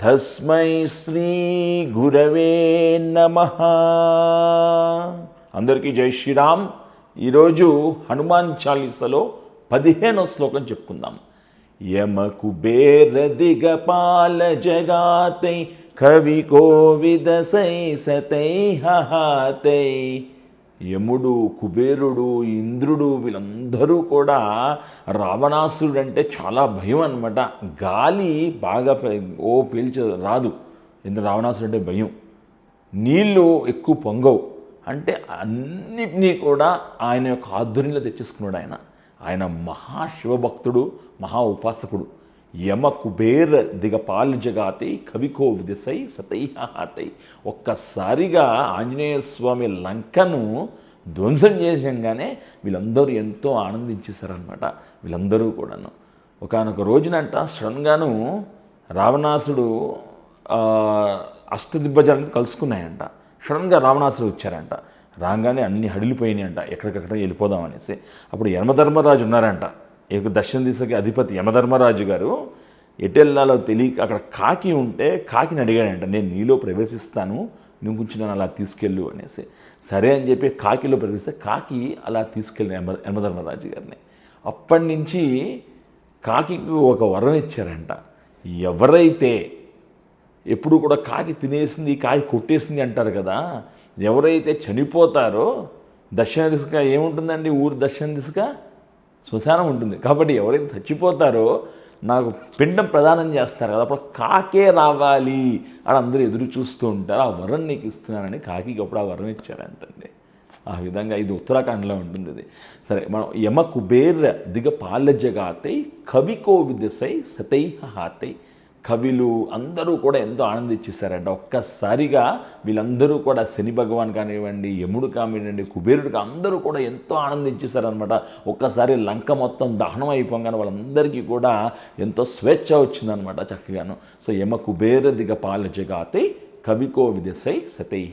తస్మై శ్రీ గురవే నమ. అందరికీ జై శ్రీరామ్. ఈరోజు హనుమాన్ చాలీసలో పదిహేనో శ్లోకం చెప్పుకుందాం. యమ కుబేర జగాతై కవి కోవిద సై సతై హహాతై. యముడు కుబేరుడు ఇంద్రుడు వీళ్ళందరూ కూడా రావణాసురుడు అంటే చాలా భయం అనమాట గాలి బాగా ఓ పీల్చ రాదు. ఎందుకు రావణాసురుడు అంటే భయం. నీళ్ళు ఎక్కువ పొంగవు. అంటే అన్నిటినీ కూడా ఆయన యొక్క ఆధ్వర్యంలో తెచ్చేసుకున్నాడు ఆయన. ఆయన మహాశివభక్తుడు మహా ఉపాసకుడు. యమ కుబేర దిగపాల జగాతై కవికో విదిశై సతైహాతై. ఒక్కసారిగా ఆంజనేయ స్వామి లంకను ధ్వంసం చేసంగానే వీళ్ళందరూ ఎంతో ఆనందించేశారనమాట వీళ్ళందరూ కూడాను. ఒకనొక రోజునంట సడన్గాను రావణాసుడు అష్టదిబ్బజాలను కలుసుకున్నాయంట. సడన్గా రావణాసుడు వచ్చారంట. రాగానే అన్ని హడిలిపోయినాయంట ఎక్కడికక్కడ వెళ్ళిపోదాం అనేసి. అప్పుడు యమధర్మరాజు ఉన్నారంట. ఇక దక్షిణ దిశకి అధిపతి యమధర్మరాజు గారు ఎటెల్లాలో తెలియక అక్కడ కాకి ఉంటే కాకిని అడిగాడంట నేను నీలో ప్రవేశిస్తాను నువ్వు కొంచెం నన్ను అలా తీసుకెళ్ళు అనేసి. సరే అని చెప్పి కాకిలో ప్రవేశిస్తే కాకి అలా తీసుకెళ్ళిన యమ యమధర్మరాజు గారిని. అప్పటి నుంచి కాకికి ఒక వరం ఇచ్చారంట ఎవరైతే ఎప్పుడు కూడా కాకి తినేసింది కాకి కొట్టేసింది అంటారు కదా ఎవరైతే చనిపోతారో దక్షిణ దిశగా ఏముంటుందండి? ఊరు దక్షిణ దిశగా శ్మశానం ఉంటుంది. కాబట్టి ఎవరైతే చచ్చిపోతారో నాకు పిండం ప్రదానం చేస్తారు కదా అప్పుడు కాకే రావాలి అని అందరూ ఎదురు చూస్తూ ఉంటారు. ఆ వరం నీకు ఇస్తున్నానని కాకికి అప్పుడు ఆ వరం ఇచ్చారంటండి. ఆ విధంగా ఇది ఉత్తరాఖండ్లో ఉంటుంది ఇది. సరే మనం యమ కుబేర దిగ పాలజగాతై కవికో విదసై సతై హాతై కవులు అందరూ కూడా ఎంతో ఆనందించేశారంట. ఒక్కసారిగా వీళ్ళందరూ కూడా శని భగవాన్ కానివ్వండి యముడు కానివ్వండి కుబేరుడుగా అందరూ కూడా ఎంతో ఆనందించేశారనమాట ఒక్కసారి లంక మొత్తం దహనం అయిపోగానే వాళ్ళందరికీ కూడా ఎంతో స్వేచ్ఛ వచ్చిందనమాట చక్కగాను. సో యమ కుబేర దిగ పాల జగాతై కవికో విదశై సతై